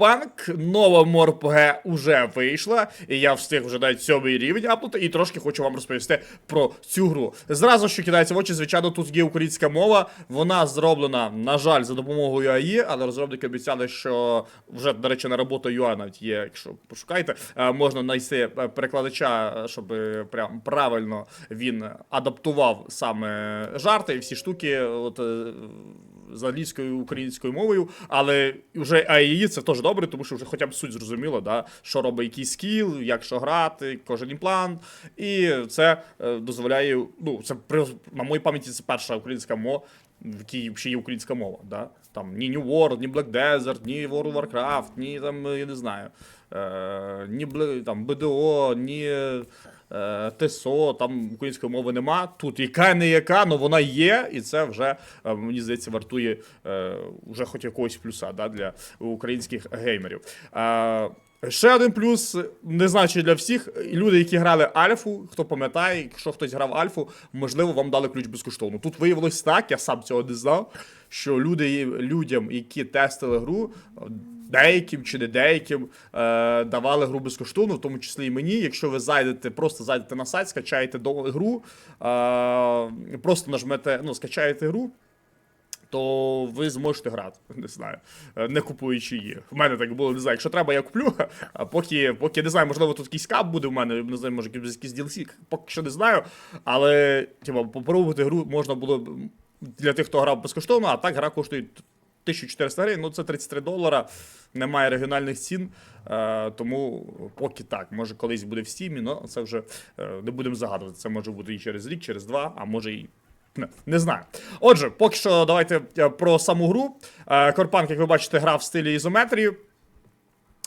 Панк, нова МОРПГ уже вийшла, і я встиг вже навіть сьомий рівень апнути, і трошки хочу вам розповісти про цю гру. Зразу що кидається в очі, звичайно, тут є українська мова. Вона зроблена, на жаль, за допомогою АІ, але розробники обіцяли, що вже, до речі, на роботу UA навіть є, якщо пошукаєте, е, можна знайти е, перекладача, щоб е, прям правильно він адаптував саме жарти і всі штуки. От, з англійською українською мовою, але вже АІ це теж добре, тому що вже хоча б суть зрозуміло, да, що робить який скіл, як що грати, кожен імплант. І це е, дозволяє. Ну, це на моїй пам'яті це перша українська мова, в якій ще є українська мова. Да? Там ні New World, ні Black Desert, ні World of Warcraft, ні там, я не знаю, е, ні там, БДО, ні. Е, ТСО, там української мови нема. Тут яка не яка, але вона є, і це вже е, мені здається вартує е, вже хоч якогось плюса да, для українських геймерів. Ще один плюс, не знаю, чи для всіх. Люди, які грали Альфу, хто пам'ятає, якщо хтось грав Альфу, можливо, вам дали ключ безкоштовно. Тут виявилось так, я сам цього не знав. Що люди, людям, які тестили гру, деяким чи не деяким е, давали гру безкоштовно, в тому числі і мені. Якщо ви зайдете, просто зайдете на сайт, скачаєте до гру, е, просто нажмете, ну, скачаєте гру. То ви зможете грати, не знаю, е, не купуючи її. В мене так було, не знаю. Якщо треба, я куплю. А поки, поки не знаю, можливо, тут якийсь кап буде в мене, не знаю, може якийсь DLC, поки що не знаю. Але типу, попробувати гру можна було для тих, хто грав безкоштовно, а так гра коштує 1400 гривень, ну це 33 долара. Немає регіональних цін, е, тому поки так. Може колись буде в стімі, але це вже е, не будемо загадувати. Це може бути і через рік, через два, а може і. Не, не знаю. Отже, поки що давайте е, про саму гру. Корпанк, як ви бачите, грав в стилі ізометрії.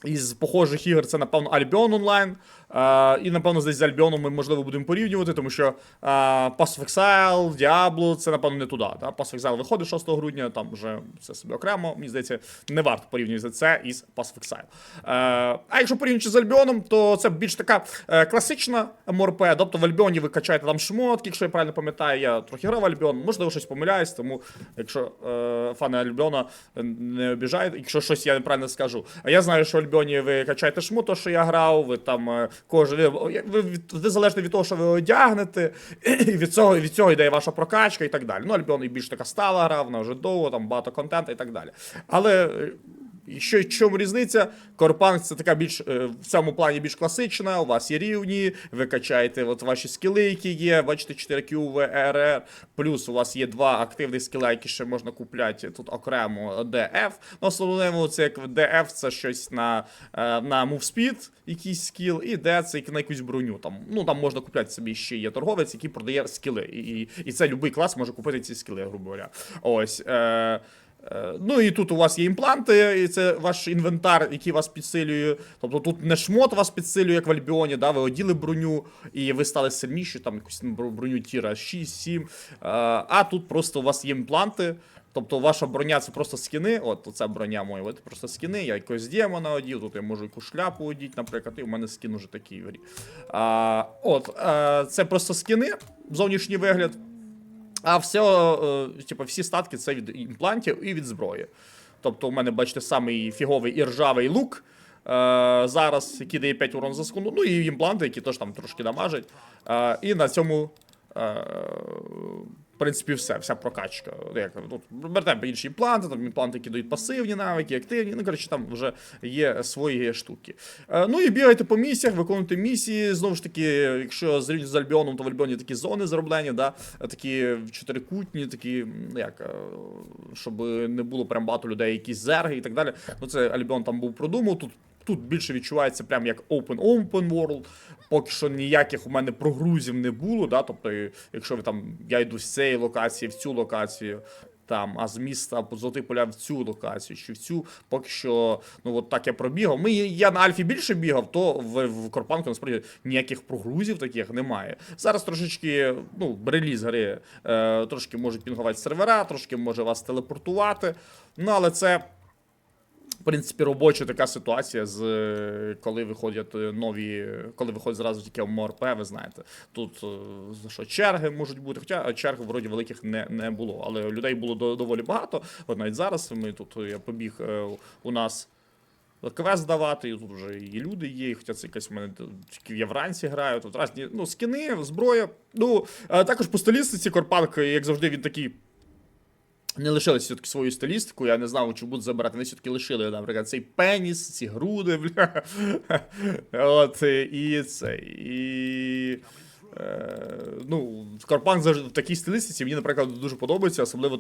Із похожих ігор це, напевно, Albion Online. Е, і, напевно, десь з Альбіоном ми, можливо, будемо порівнювати, тому що е, Pass of Exile, Diablo, це, напевно, не туди. Да? Pass of Exile виходить 6 грудня, там вже це собі окремо. Мені здається, не варто порівнювати це із Pass of Exile. Е, а якщо порівнювати з Альбіоном, то це більш така е, класична МРП. Тобто в Альбіоні ви качаєте там шмотки, якщо я правильно пам'ятаю, я трохи грав в Альбіон, можливо, щось помиляюсь, тому якщо е, фани Альбіона е, не обіжають, якщо щось я неправильно скажу. А я знаю, що в Альбіоні ви качаєте шмуто, що я грав, ви там е, кожен. Ви, ви, від- ви залежно від того, що ви одягнете, і від цього, від цього йде ваша прокачка і так далі. Ну, Альбіон більш така стала гра, вона вже довго, там багато контенту і так далі. Але. Е, Що чому різниця? Корпанк це така більш е, в цьому плані більш класична. У вас є рівні, ви качаєте от ваші скіли, які є. Бачите, 4Q, VRR, плюс у вас є два активних скіла, які ще можна купляти тут окремо DF. Ну, основному це як DF, це щось на, е, на move speed, якийсь скіл, і D це як на якусь броню. Там, ну там можна купляти собі ще є торговець, який продає скіли. І, і, і це будь-який клас може купити ці скіли, грубо говоря. Ось. Е, Е, Ну і тут у вас є імпланти, і це ваш інвентар, який вас підсилює. Тобто тут не шмот вас підсилює, як в Альбіоні, да, ви оділи броню, і ви стали сильніші, там якусь броню тіра 6-7. Е, А тут просто у вас є імпланти. Тобто ваша броня це просто скіни. От оця броня моя, от просто скіни. Я якось демона одів, тут я можу якусь шляпу одіти, наприклад, і у мене скін уже такий в грі. А, от, е, це просто скіни, зовнішній вигляд. А все, е, типу, всі статки це від імплантів і від зброї. Тобто, у мене, бачите, самий фіговий і ржавий лук. Е, зараз, який дає 5 урон за секунду. Ну і імпланти, які теж там трошки дамажать. Е, і на цьому. В принципі, все, вся прокачка. Як, ну, берете інші імпланти, там імпланти, які дають пасивні навики, активні. Ну, коротше, там вже є свої штуки. Е, ну і бігайте по місіях, виконуйте місії. Знову ж таки, якщо зрівнювати з Альбіоном, то в Альбіоні такі зони зроблені, да? такі чотирикутні, такі, ну, як, е, щоб не було прям багато людей, якісь зерги і так далі. Ну, це Альбіон там був продумав. Тут Тут більше відчувається прям як open open world. Поки що ніяких у мене прогрузів не було. Да? Тобто, якщо ви там я йду з цієї локації в цю локацію, там, а з міста золотий поля в цю локацію, чи в цю, поки що, ну от так я пробігав. Ми, я на Альфі більше бігав, то в, в Корпанку насправді ніяких прогрузів таких немає. Зараз трошечки, ну, реліз гри е, трошки можуть пінгувати сервера, трошки може вас телепортувати. Ну, але це. В принципі, робоча така ситуація, з е, коли виходять е, нові, коли виходять зразу тільки МРП, ви знаєте. Тут е, за що черги можуть бути, хоча черг вроді великих не, не було, але людей було до- доволі багато. От навіть зараз ми тут я побіг е, у нас. квест давати, і тут вже і люди є, і хоча це якась в мене тільки я вранці граю, тут разні ну, скини, зброя. Ну, е, також по стилістиці Корпанк, як завжди, він такий. Не лишили все-таки свою стилістику, я не знав, чи будуть забирати. Вони все-таки лишили, наприклад, цей пеніс, ці груди, бля. От, і це. І. Е, ну, завжди в такій стилістиці мені, наприклад, дуже подобається, особливо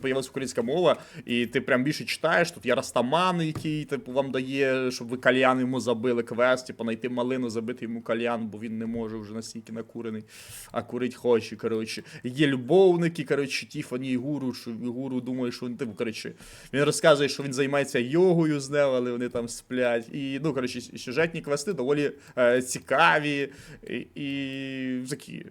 появилась українська мова, і ти прям більше читаєш. Тут є Растаман, який типу, вам дає, щоб ви кальян йому забили квест, типу, знайти малину, забити йому кальян, бо він не може вже настільки накурений, а курить хоче. Коротше. Є любовники, коротше, Тіфані і Гуру, що Гуру думає, що він типу, коротше, він розказує, що він займається йогою з нею, але вони там сплять. І ну, коротше, сюжетні квести доволі е, цікаві і, і такі.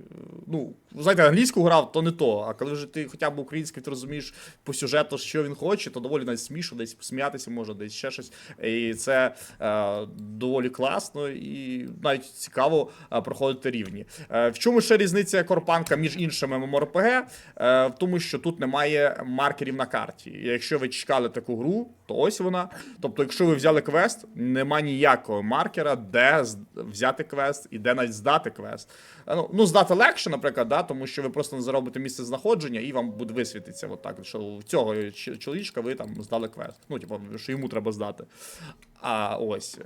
Ну, знаєте, англійську грав, то не то. А коли вже ти хоча б українською, ти розумієш по сюжету, що він хоче, то доволі навіть смішно, десь посміятися може, десь ще щось. І це е, доволі класно і навіть цікаво е, проходити рівні. Е, в чому ще різниця Корпанка між іншими MMORPG? Е, в тому, що тут немає маркерів на карті. Якщо ви чекали таку гру, то ось вона. Тобто, якщо ви взяли квест, нема ніякого маркера, де взяти квест і де навіть здати квест. Е, Ну, ну здати легше, наприклад, да, тому що ви просто не заробите місце знаходження і вам буде висвітитися отак, що в цього чоловічка ви там здали квест. Ну, типу, що йому треба здати. А ось.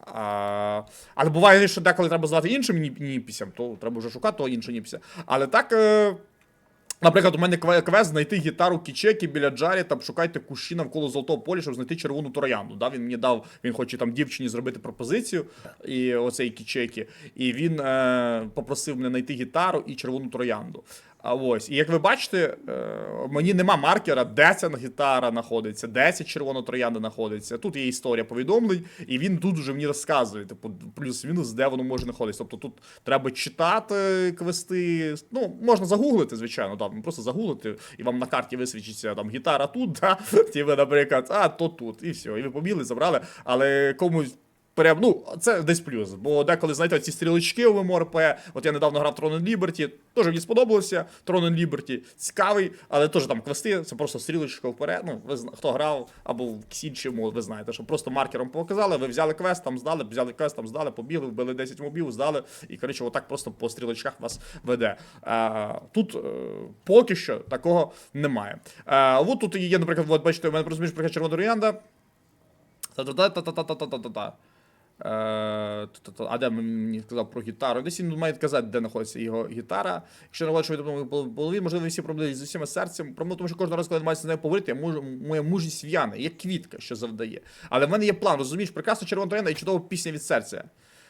А, але буває, що деколи треба здати іншим ніпісям, то треба вже шукати того іншого ніпіся. Але так. Наприклад, у мене кве- квест знайти гітару кічекі біля Джарі, там шукайте кущі навколо золотого поля, щоб знайти червону троянду. Да? Він мені дав, він хоче там дівчині зробити пропозицію, і оцей кічекі. І він е, попросив мене знайти гітару і червону троянду. А ось, і як ви бачите, е, мені нема маркера, де ця гітара знаходиться, де ця червона троянда знаходиться. Тут є історія повідомлень, і він тут вже мені розказує, типу, плюс-мінус, де воно може знаходитися. Тобто тут треба читати квести. Ну, можна загуглити, звичайно, там, просто загуглити, і вам на карті висвічиться там гітара тут, да? ви, наприклад, а то тут, і все. І ви побігли, забрали, але комусь. Прям, ну, це десь плюс. Бо деколи, знаєте, ці стрілочки у ММОРП, от я недавно грав and Liberty, теж мені сподобалося. Tron Liberty цікавий, але теж там квести, це просто стрілочка вперед. Ну, ви хто грав або в якісь ви знаєте, що просто маркером показали, ви взяли квест, там здали, взяли квест, там здали, побігли, вбили 10 мобів, здали, і коротше, отак просто по стрілочках вас веде. А, тут е, поки що такого немає. А, от тут є, наприклад, от бачите, у мене просто наприклад, червона роянда. Та-та-та-та-та-та-та-та-та. Е. А де мені сказав про гітару? Десь він має казати, де знаходиться його гітара. Якщо не говорить, що відомо половин, можливо, всі проблеми з усіма серцем. Проблема тому, що кожного разу, коли я мається з нею поговорити, я можу, моя мужність в'яне, як квітка, що завдає. Але в мене є план, розумієш, прекрасна червона троянда і чудова пісня від серця.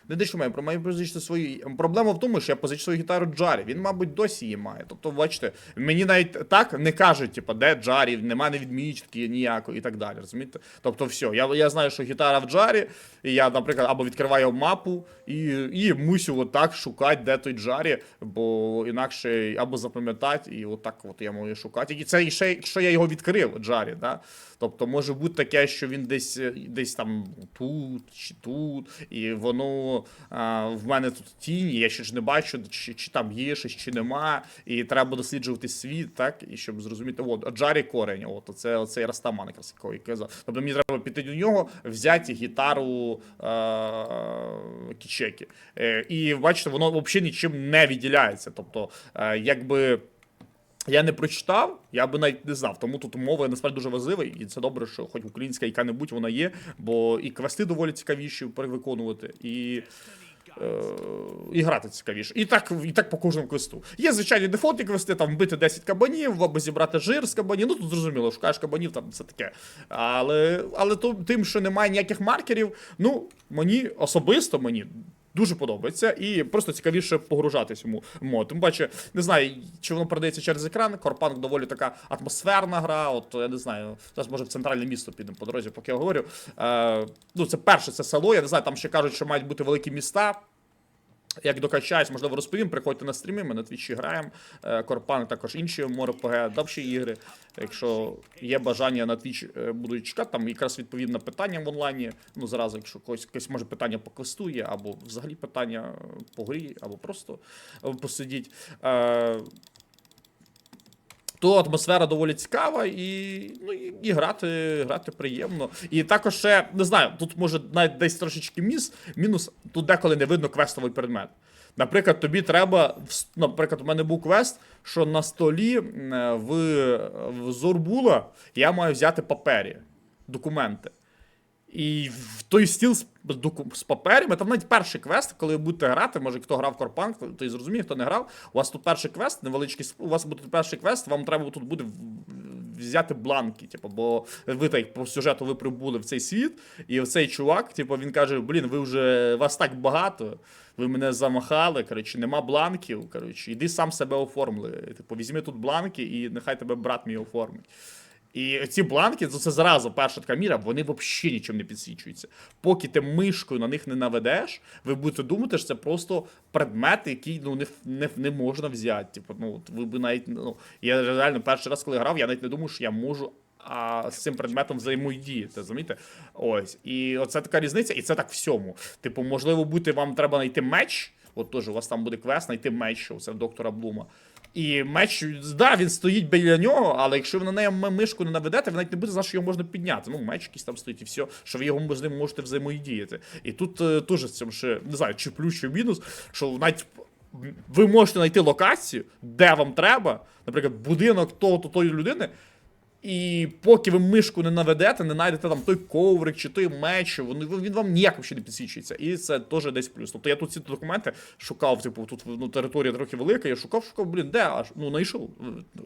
Не те, що маю, про маю позичити свої. Проблема в тому, що я позичив свою гітару Джарі. Він, мабуть, досі її має. Тобто, бачите, мені навіть так не кажуть, типу, де Джарі, немає не відмічки ніякої і так далі. Розумієте? Тобто, все, я, я знаю, що гітара в Джарі, і я, наприклад, або відкриваю мапу і, і мусю отак шукати, де той Джарі, бо інакше або запам'ятати, і отак от я можу шукати. І це ще, якщо я його відкрив, Джарі, да? Тобто може бути таке, що він десь, десь там тут чи тут, і воно а, в мене тут тінь, я ще ж не бачу, чи, чи там є щось, чи нема. І треба досліджувати світ, так, і щоб зрозуміти, от, Джарі корень, от оце, оцей Растаман, який казав. Тобто мені треба піти до нього, взяти гітару е- кічекі. Е, і бачите, воно взагалі нічим не відділяється. Тобто, е, якби. Я не прочитав, я би навіть не знав. Тому тут мова насправді дуже важлива, і це добре, що хоч українська яка-небудь вона є, бо і квести доволі цікавіші перевиконувати, і. Е, і грати цікавіше. І так, і так по кожному квесту. Є звичайні дефолтні квести, там вбити 10 кабанів, або зібрати жир з кабанів. Ну тут зрозуміло, шукаєш кабанів, там це таке. Але, але то, тим, що немає ніяких маркерів, ну мені особисто мені. Дуже подобається і просто цікавіше погружатись йому мод. Тим паче, не знаю, чи воно передається через екран. Корпанк доволі така атмосферна гра. От я не знаю, зараз може в центральне місто підемо по дорозі, поки я говорю. Е, ну, це перше, це село. Я не знаю, там ще кажуть, що мають бути великі міста. Як докачаюсь, можливо, розповім. Приходьте на стріми, ми на твічі граємо. Е, Корпан також інші МОРПГ, давші ігри. Якщо є бажання на твіч е, будуть чекати, там якраз відповідне питання в онлайні. Ну, зразу, якщо когось, когось може питання по квесту є, або взагалі питання по грі, або просто е, посидіть. То атмосфера доволі цікава і, ну, і, і грати, грати приємно. І також ще, не знаю, тут може навіть десь трошечки міс, мінус, тут деколи не видно квестовий предмет. Наприклад, тобі треба, наприклад, у мене був квест, що на столі в, в Зорбула я маю взяти папері, документи. І в той стіл з, з паперами, там навіть перший квест, коли ви будете грати, може хто грав Корпанк, той зрозуміє, хто не грав. У вас тут перший квест, невеличкий, у вас буде перший квест, вам треба тут буде взяти бланки, типу, бо ви так по сюжету ви прибули в цей світ, і цей чувак, типу, він каже: блін, ви вже вас так багато, ви мене замахали, коротше, нема бланків. Коротше, іди сам себе оформли. Типу, візьми тут бланки, і нехай тебе брат мій оформить. І ці бланки, це зразу перша така міра, вони взагалі нічим не підсвічуються. Поки ти мишкою на них не наведеш, ви будете думати, що це просто предмет, який ну не, не, не можна взяти. Типу, ну ви б навіть ну я реально перший раз, коли грав, я навіть не думав, що я можу. А з цим предметом взаємодіяти, розумієте? Ось. І оце така різниця, і це так всьому. Типу, можливо, бути, вам треба знайти меч. От теж у вас там буде квест, знайти меч, що це доктора Блума. І меч, да, він стоїть біля нього, але якщо ви на неї мишку не наведете, ви навіть не буде знати, що його можна підняти. Ну, меч якийсь там стоїть і все, що ви його з можете взаємодіяти. І тут е, теж з цим ще не знаю, чи плюс, чи мінус, що навіть ви можете знайти локацію, де вам треба, наприклад, будинок того-то тої людини. І поки ви мишку не наведете, не знайдете там той коврик чи той меч, він, він вам ніяк взагалі не підсвічується. І це теж десь плюс. Тобто я тут ці документи шукав, типу, тут ну, територія трохи велика, я шукав, шукав, блін, де аж ну знайшов.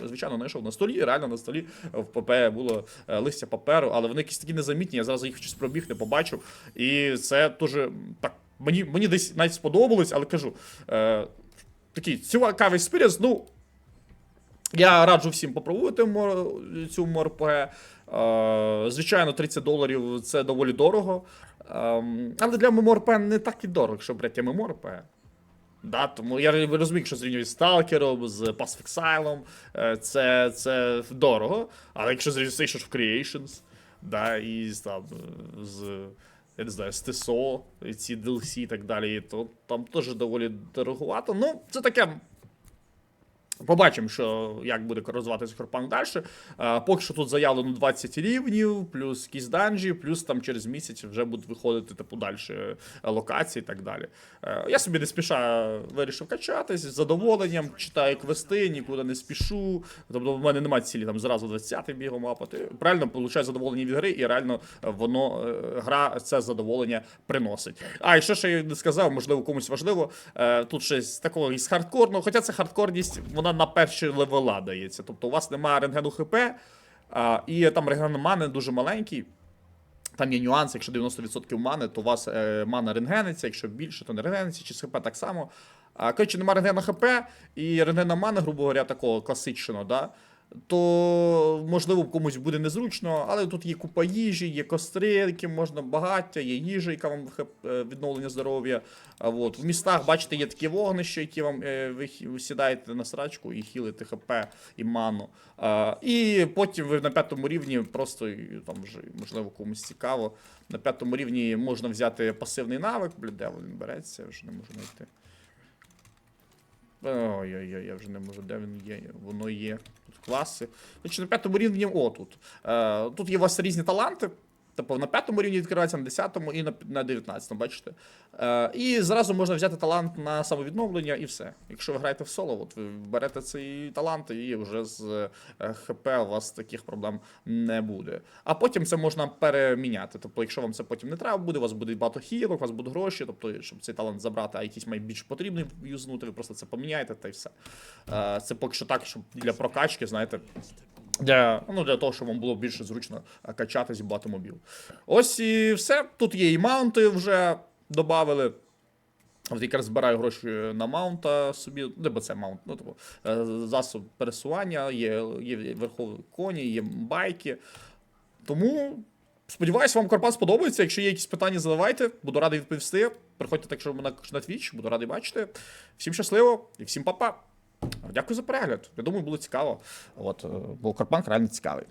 Звичайно, знайшов на столі, реально на столі в ПП було е, листя паперу, але вони якісь такі незамітні, я зразу їх щось пробіг, не побачив. І це дуже так. Мені, мені десь навіть сподобалось, але кажу. Е, такий цікавий спіріс, ну. Я раджу всім попробувати цю МРПГ. Е, звичайно, 30 доларів це доволі дорого. Ем, але для ММОРП не так і дорого, якщо брати ММОРП. Да, тому я розумію, що зрівнюють з Сталкером, з Pacific е, це, це дорого. Але якщо зрівнюють з Age of Creations, да, і там, з, я не знаю, з ТСО, ці DLC і так далі, то там теж доволі дороговато. Ну, це таке Побачимо, що як буде розвиватися Хорпанк далі. Поки що тут заявлено 20 рівнів, плюс якісь данжі, плюс там через місяць вже будуть виходити типу далі локації і так далі. Е, я собі не спіша вирішив качатись з задоволенням, читаю квести, нікуди не спішу. Тобто в мене немає цілі там зразу 20 бігом мапати. Правильно получаю задоволення від гри, і реально е, воно е, гра це задоволення приносить. А і що ще я не сказав, можливо, комусь важливо. е, Тут щось такого із хардкорного, хоча це хардкорність, вона на перші левела дається. Тобто у вас немає рентгену ХП, а, і там рентген мани дуже маленький. Там є нюанс, якщо 90% мани, то у вас е, мана рентгениться, якщо більше, то не рентгениться, чи з ХП так само. А коротше, немає рентгена ХП і рентгена мани, грубо говоря, такого класичного, да? То можливо комусь буде незручно, але тут є купа їжі, є костри, які можна багаття, є їжа, яка вам е, відновлення здоров'я. В містах, бачите, є такі вогнища, які вам е, ви сідаєте на срачку і хілите ХП і ману. А, і потім ви на п'ятому рівні просто там вже можливо комусь цікаво. На п'ятому рівні можна взяти пасивний навик. Де він береться, я вже не можу знайти. Ой-ой-ой, я вже не можу, де він є. Воно є. Тут класи. Значить, на п'ятому рівні, о, тут. Е, тут є у вас різні таланти. Тобто на п'ятому рівні відкривається, на десятому і на, на 19, бачите. Е, і зразу можна взяти талант на самовідновлення і все. Якщо ви граєте в соло, от ви берете цей талант, і вже з е, ХП у вас таких проблем не буде. А потім це можна переміняти. Тобто, якщо вам це потім не треба буде, у вас буде багато хілок, у вас будуть гроші, тобто, щоб цей талант забрати, а якийсь має більш потрібний юзнути, ви просто це поміняєте та й все. Е, Це поки що так, щоб для прокачки, знаєте. Для, ну, для того, щоб вам було більше зручно качатись багато мобіл. Ось і все. Тут є і маунти вже додали. От якраз збираю гроші на маунта собі, це маунт, ну, тобто, засоб пересування, є, є верхові коні, є байки. Тому сподіваюсь, вам Карпат сподобається. Якщо є якісь питання, задавайте. Буду радий відповісти. Приходьте так, що на Twitch, буду радий бачити. Всім щасливо і всім па-па. Дякую за перегляд. Я думаю, було цікаво. От, е, бо Карпанк реально цікавий.